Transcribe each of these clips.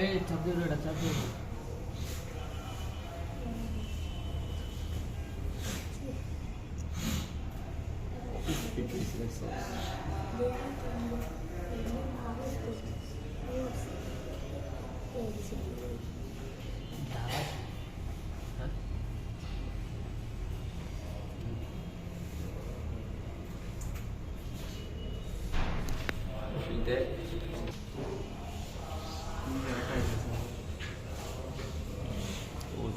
এই চাপ দিয়ে এটা চাপ দিয়ে দে। ধারাস। হ্যাঁ?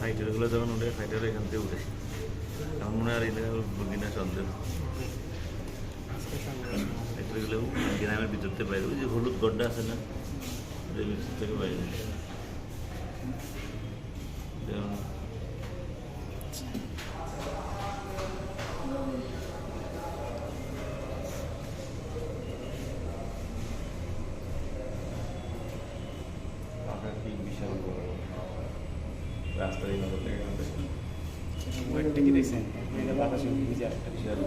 ফাইটারগুলো যখন উঠে ফাইটার এখান থেকে উঠে। আমার মনে হয় এটা উঠবো কিনা সন্দেহ। ফাইটারগুলো গ্রামের ভিতর থেকে বাইরে। ওই যে হলুদ গড্ডা আছে না ভিতর থেকে বাইরে। যেমন বিশাল বড় রাস্তার এই নগর থেকে এখান থেকে ওয়েটটা কি দেখছেন এটা বাতাসে ভিজে একটা বিশাল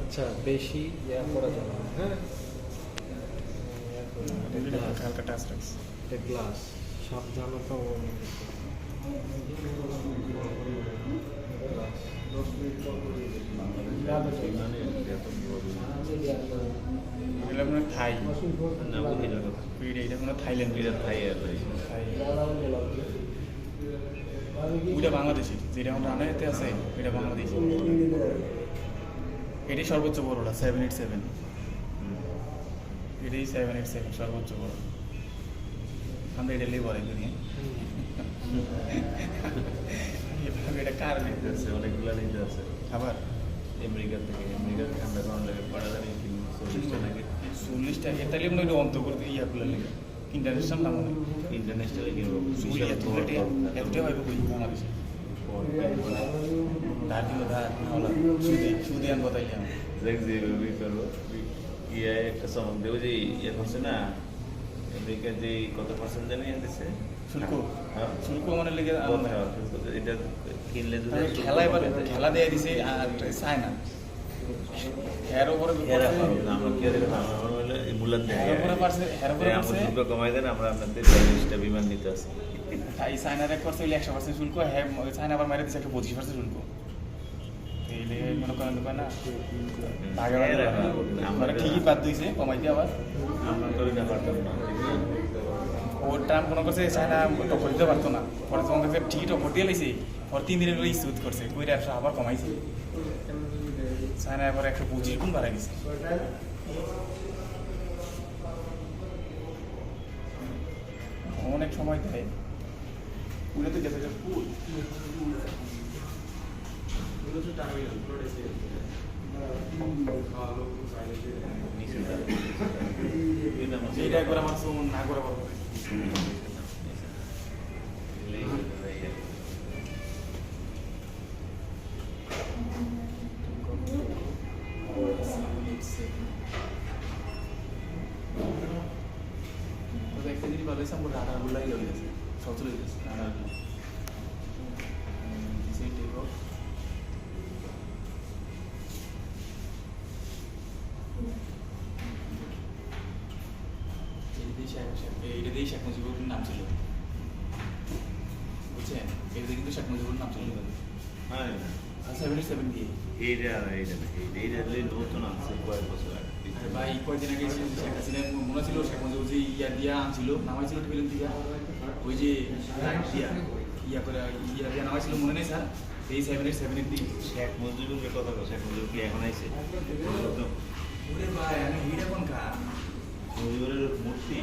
আচ্ছা বেশি ইয়া করা যাবে হ্যাঁ? হালকা টাচ রাখছে এটা গ্লাস সাবধানতা হবে। এগুলো আপনার থাই? না কথা। এটা এটা কোনো থাইল্যান্ড এটা থাই আর থাই। ওইটা যেটা আমরা আনাইতে আছে এটা বাংলাদেশি। এটাই সর্বোচ্চ বড়টা সেভেন এইট সেভেন এটাই সেভেন এইট সেভেন সর্বোচ্চ বড় আমরা এটা লেবো একদিন এভাবে এটা কার নিতে? আছে অনেকগুলো নিতে আছে। আবার? আমেরিকা থেকে আমেরিকা থেকে আমরা লাগে পাড়া দাঁড়ি চল্লিশটা নাকি চল্লিশটা তাহলে মনে হয় ইয়া করলে লেগে ইন্টারন্যাশনাল না মনে হয় ইন্টারন্যাশনালে এতটা কই হলো সুদে সুদে আনব তাইলে দেখ যে ওই করব ইয়ে একটা চমক দেবো যে ইয়ে করছে না আমেরিকা যে কত পার্সেন্ট জানি দিচ্ছে শুল্ক। হ্যাঁ। শুল্ক মানে লেগে হয়? এটা কিনলে যদি খেলা এবার খেলা দিয়ে দিছে আর চায় না। উপরে আমরা কি আর হলে দেয়। উপরে পারছে এর উপরে পারছে শুল্ক কমাই দেন আমরা আপনাদের বিমান নিতে আসি তাই চায়নার এক করছে একশো পার্সেন্ট শুল্ক হ্যাঁ ওই চায়না আবার মেরে পঁচিশ পার্সেন্ট শুল্ক। এই মনে করেন কয় না। আগে এরা পারবে না, আমরা আমরা ঠিকই বাদ দিয়েছে কমাইতে আবার আমরা করি না পারতাম না। ঠিক না ও ট্রাম্প মনে করছে চায়না টক্কর দিতে পারতো না। পরে তখন দেখছে ঠিকই টক্কর দিয়ে লাইছে পরে তিন দিনের করে ইস্যুত করছে কইরা একশো আবার কমাইছে। চায়না এবার একশো পঁচিশ গুণ বাড়াই দিছে। অনেক সময় দেয়। পুরে তো গেছে ফুল এইটা একবার আমার না করে বলব একটা জিনিস ভালো হয়েছে আমার রাডার গুলাই লই গেছে সব চলে গেছে রাডার সেই টেক শেখ মুজিবুর নাম ছিল। বুঝছেন? এটাতে কিন্তু শেখ মুজিবুর নাম ছিল হ্যাঁ সেভেন্টি সেভেন দিয়ে। এইটা এইটা এইটা এইটা নতুন আছে কয়েক বছর আগে। বা কয়েকদিন আগে শেখ হাসিনা মনে ছিল শেখ মুজিবুর যে ইয়া দিয়া আনছিল নামাইছিল ফিল্ম থেকে ওই যে দিয়া। ইয়া করে ইয়া দিয়া নামাইছিল মনে নেই স্যার? এই সেভেন এইট সেভেন এইট দিয়ে শেখ মুজিবুরের কথা শেখ মুজিবুর কি এখন আইছে? ওরে ভাই আমি হিটা কোন খা মুজিবুরের মূর্তি।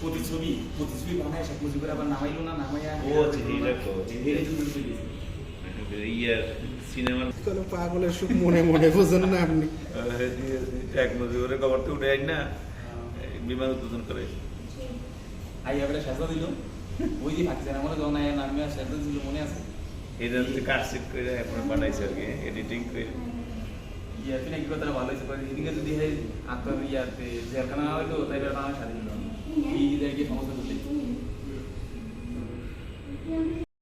প্রতিছবি প্রতিছবি বানায় শেখ মুজিবুর আবার নামাইলো না নামাইয়া ও আচ্ছা। ইয়ার সিনেমার কোনো পাগলের সুখ মনে মনে বোঝেন না আপনি। শেখ মুজিবুরের খবর তো উঠে আইন না। বিমান উদ্বোধন করে। আই এবারে সাজা দিল। ওই যে পাকিস্তান আমার যখন আয়া নামে সাজা দিল মনে আছে? এটা হচ্ছে কাটসিট করে এখন বানাইছে আর কি এডিটিং করে। ইয়া ফিনা কি কথা ভালো হয়েছে এদিকে যদি হয় ইয়াতে জেলখানা হয়তো তাই এবার আমার দিল যে সমস্যা